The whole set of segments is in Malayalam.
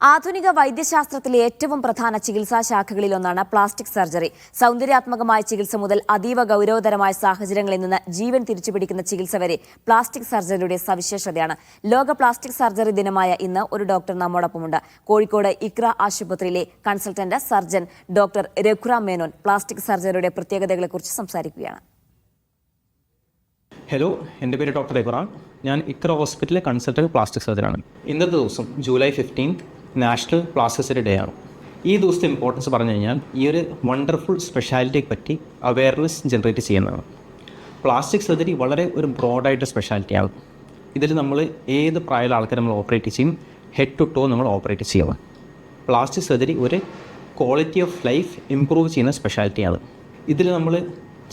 ആധുനിക വൈദ്യശാസ്ത്രത്തിലെ ഏറ്റവും പ്രധാന ചികിത്സാ ശാഖകളിലൊന്നാണ് പ്ലാസ്റ്റിക് സർജറി. സൗന്ദര്യാത്മകമായ ചികിത്സ മുതൽ അതീവ ഗൗരവതരമായ സാഹചര്യങ്ങളിൽ നിന്ന് ജീവൻ തിരിച്ചുപിടിക്കുന്ന ചികിത്സ വരെ പ്ലാസ്റ്റിക് സർജറിയുടെ സവിശേഷതയാണ്. ലോക പ്ലാസ്റ്റിക് സർജറി ദിനമായ ഇന്ന് ഒരു ഡോക്ടർ നമ്മോടൊപ്പമുണ്ട്. കോഴിക്കോട് ഇക്ര ആശുപത്രിയിലെ consultant surgeon doctor Raghuram Menon plastic സർജറിയുടെ പ്രത്യേകതകളെക്കുറിച്ച് സംസാരിക്കുകയാണ്. ഹലോ എന്റെ പേര് ഡോക്ടർ രഘുറാം. ഞാൻ ഇക്ര ഹോസ്പിറ്റലിലെ കൺസൾട്ടന്റ് പ്ലാസ്റ്റിക് സർജനാണ്. ഇന്നത്തെ ദിവസം July fifteen national plastic surgery day ആണ്. ഈ ദിവസത്തെ ഇമ്പോർട്ടൻസ് പറഞ്ഞു കഴിഞ്ഞാൽ ഈ ഒരു വണ്ടർഫുൾ സ്പെഷ്യാലിറ്റിയെ പറ്റി അവയർനെസ് ജനറേറ്റ് ചെയ്യുന്നതാണ്. പ്ലാസ്റ്റിക് സർജറി വളരെ ഒരു ബ്രോഡായിട്ട് സ്പെഷ്യാലിറ്റിയാണ് ഇതിൽ നമ്മൾ ഏത് പ്രായമുള്ള ആൾക്കാർ നമ്മൾ ഓപ്പറേറ്റ് ചെയ്യും ഹെഡ് ടു ടോ നമ്മൾ ഓപ്പറേറ്റ് ചെയ്യുക. പ്ലാസ്റ്റിക് സർജറി ഒരു ക്വാളിറ്റി ഓഫ് ലൈഫ് ഇമ്പ്രൂവ് ചെയ്യുന്ന സ്പെഷ്യാലിറ്റിയാണ് ഇതിൽ നമ്മൾ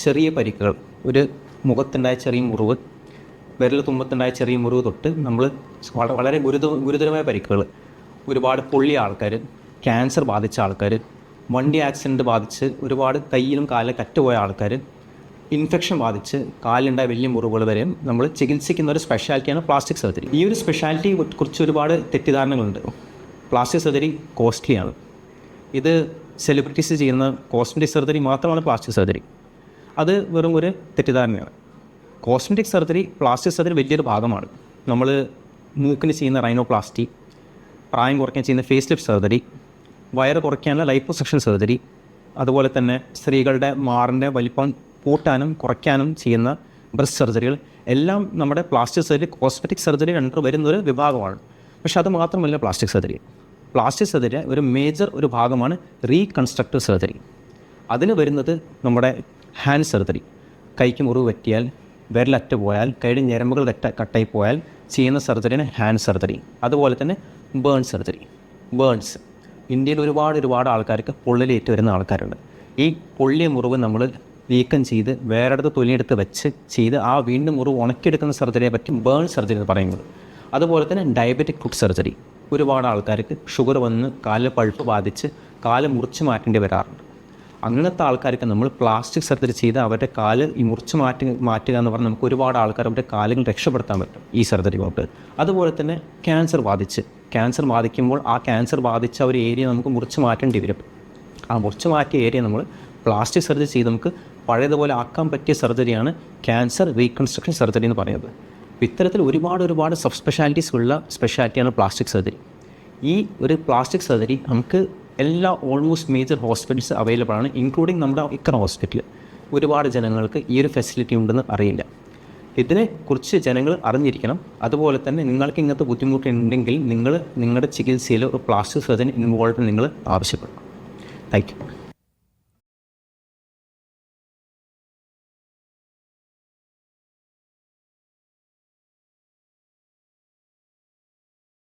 ചെറിയ പരിക്കുകൾ ഒരു മുഖത്തുണ്ടായ ചെറിയ മുറിവ് വിരൽ തുമ്പത്തുണ്ടായ ചെറിയ മുറിവ് തൊട്ട് നമ്മൾ വളരെ ഗുരുത ഗുരുതരമായ പരിക്കുകൾ ഒരുപാട് പൊള്ളിയ ആൾക്കാർ ക്യാൻസർ ബാധിച്ച ആൾക്കാർ വണ്ടി ആക്സിഡന്റ് ബാധിച്ച് ഒരുപാട് കയ്യിലും കാലിലും കറ്റുപോയ ആൾക്കാർ ഇൻഫെക്ഷൻ ബാധിച്ച് കാലിലുണ്ടായ വലിയ മുറിവുകൾ വരെയും നമ്മൾ ചികിത്സിക്കുന്ന ഒരു സ്പെഷ്യാലിറ്റിയാണ് പ്ലാസ്റ്റിക് സർജറി ഈ ഒരു സ്പെഷ്യാലിറ്റിയെ കുറിച്ച് ഒരുപാട് തെറ്റിദ്ധാരണകളുണ്ട്. Plastic surgery കോസ്റ്റ്ലിയാണ്. ഇത് സെലിബ്രിറ്റീസ് ചെയ്യുന്ന കോസ്മെറ്റിക് സർജറി മാത്രമാണ് പ്ലാസ്റ്റിക് സർജറി അത് വെറും ഒരു തെറ്റിദ്ധാരണയാണ്. കോസ്മെറ്റിക് സർജറി പ്ലാസ്റ്റിക് സർജറി വലിയൊരു ഭാഗമാണ്. നമ്മൾ മൂക്കിന് ചെയ്യുന്ന റൈനോപ്ലാസ്റ്റി പ്രായം കുറയ്ക്കാൻ ചെയ്യുന്ന ഫേസ് ലിഫ്റ്റ് സർജറി വയറ് കുറയ്ക്കാനുള്ള ലൈപ്പോസെക്ഷൻ സർജറി അതുപോലെ തന്നെ സ്ത്രീകളുടെ മാറിന്റെ വലിപ്പം കൂട്ടാനും കുറയ്ക്കാനും ചെയ്യുന്ന ബ്രസ്റ്റ് സർജറികൾ എല്ലാം നമ്മുടെ പ്ലാസ്റ്റിക് സർജറി കോസ്മെറ്റിക് സർജറി രണ്ടു വരുന്ന ഒരു വിഭാഗമാണ്. പക്ഷേ അത് മാത്രമല്ല പ്ലാസ്റ്റിക് സർജറി പ്ലാസ്റ്റിക് സർജറി ഒരു മേജർ ഒരു ഭാഗമാണ് റീകൺസ്ട്രക്റ്റീവ് സർജറി അതിന് വരുന്നത് നമ്മുടെ ഹാൻഡ് സർജറി കൈക്ക് മുറിവ് പറ്റിയാൽ വിരലറ്റ പോയാൽ കൈയുടെ ഞരമ്പുകൾ കട്ട കട്ടായി പോയാൽ ചെയ്യുന്ന സർജറിയാണ് ഹാൻഡ് സർജറി അതുപോലെ തന്നെ ബേൺ സർജറി ബേൺസ് ഇന്ത്യയിൽ ഒരുപാട് ഒരുപാട് ആൾക്കാർക്ക് പൊള്ളലേറ്റ് വരുന്ന ആൾക്കാരുണ്ട്. ഈ പൊള്ളിയ മുറിവ് നമ്മൾ നീക്കം ചെയ്ത് വേറെടുത്ത് തൊലിയെടുത്ത് വെച്ച് ചെയ്ത് ആ വീണ്ടും മുറിവ് ഉണക്കിയെടുക്കുന്ന സർജറിയെ പറ്റി ബേൺ സർജറി എന്ന് പറയുന്നത്. അതുപോലെ തന്നെ ഡയബറ്റിക് ഫുഡ് സർജറി ഒരുപാട് ആൾക്കാർക്ക് ഷുഗർ വന്ന് കാലിൽ പഴുപ്പ് ബാധിച്ച് കാൽ മുറിച്ച് മാറ്റേണ്ടി വരാറുണ്ട്. അങ്ങനത്തെ ആൾക്കാർക്ക് നമ്മൾ പ്ലാസ്റ്റിക് സർജറി ചെയ്ത് അവരുടെ കാൽ മുറിച്ച് മാറ്റി മാറ്റുക എന്ന് പറഞ്ഞാൽ നമുക്ക് ഒരുപാട് ആൾക്കാർ അവരുടെ കാലുകൾ രക്ഷപ്പെടുത്താൻ പറ്റും ഈ സർജറി കൊണ്ട്. അതുപോലെ തന്നെ ക്യാൻസർ ബാധിച്ച്. ക്യാൻസർ ബാധിക്കുമ്പോൾ ആ ക്യാൻസർ ബാധിച്ച ഒരു ഏരിയ നമുക്ക് മുറിച്ച് മാറ്റേണ്ടി വരും. ആ മുറിച്ച് മാറ്റിയ ഏരിയ നമ്മൾ പ്ലാസ്റ്റിക് സർജറി ചെയ്ത് നമുക്ക് പഴയതുപോലെ ആക്കാൻ പറ്റിയ സർജറിയാണ് ക്യാൻസർ റീകൺസ്ട്രക്ഷൻ സർജറി എന്ന് പറയുന്നത്. ഇത്തരത്തിൽ ഒരുപാട് ഒരുപാട് സബ് സ്പെഷ്യാലിറ്റീസ് ഉള്ള സ്പെഷ്യാലിറ്റിയാണ് പ്ലാസ്റ്റിക് സർജറി ഈ ഒരു പ്ലാസ്റ്റിക് സർജറി നമുക്ക് എല്ലാ ഓൾമോസ്റ്റ് മേജർ ഹോസ്പിറ്റൽസ് അവൈലബിൾ ആണ് ഇൻക്ലൂഡിങ് നമ്മുടെ ഇക്കറ ഹോസ്പിറ്റൽ ഒരുപാട് ജനങ്ങൾക്ക് ഈ ഒരു ഫെസിലിറ്റി ഉണ്ടെന്ന് അറിയില്ല. ഇതിനെക്കുറിച്ച് ജനങ്ങൾ അറിഞ്ഞിരിക്കണം. അതുപോലെ തന്നെ നിങ്ങൾക്ക് ഇങ്ങനത്തെ ബുദ്ധിമുട്ടുണ്ടെങ്കിൽ നിങ്ങൾ നിങ്ങളുടെ ചികിത്സയിൽ ഒരു പ്ലാസ്റ്റിക് സർജൻ ഇൻവോൾവ് നിങ്ങൾ ആവശ്യപ്പെടണം താങ്ക് യു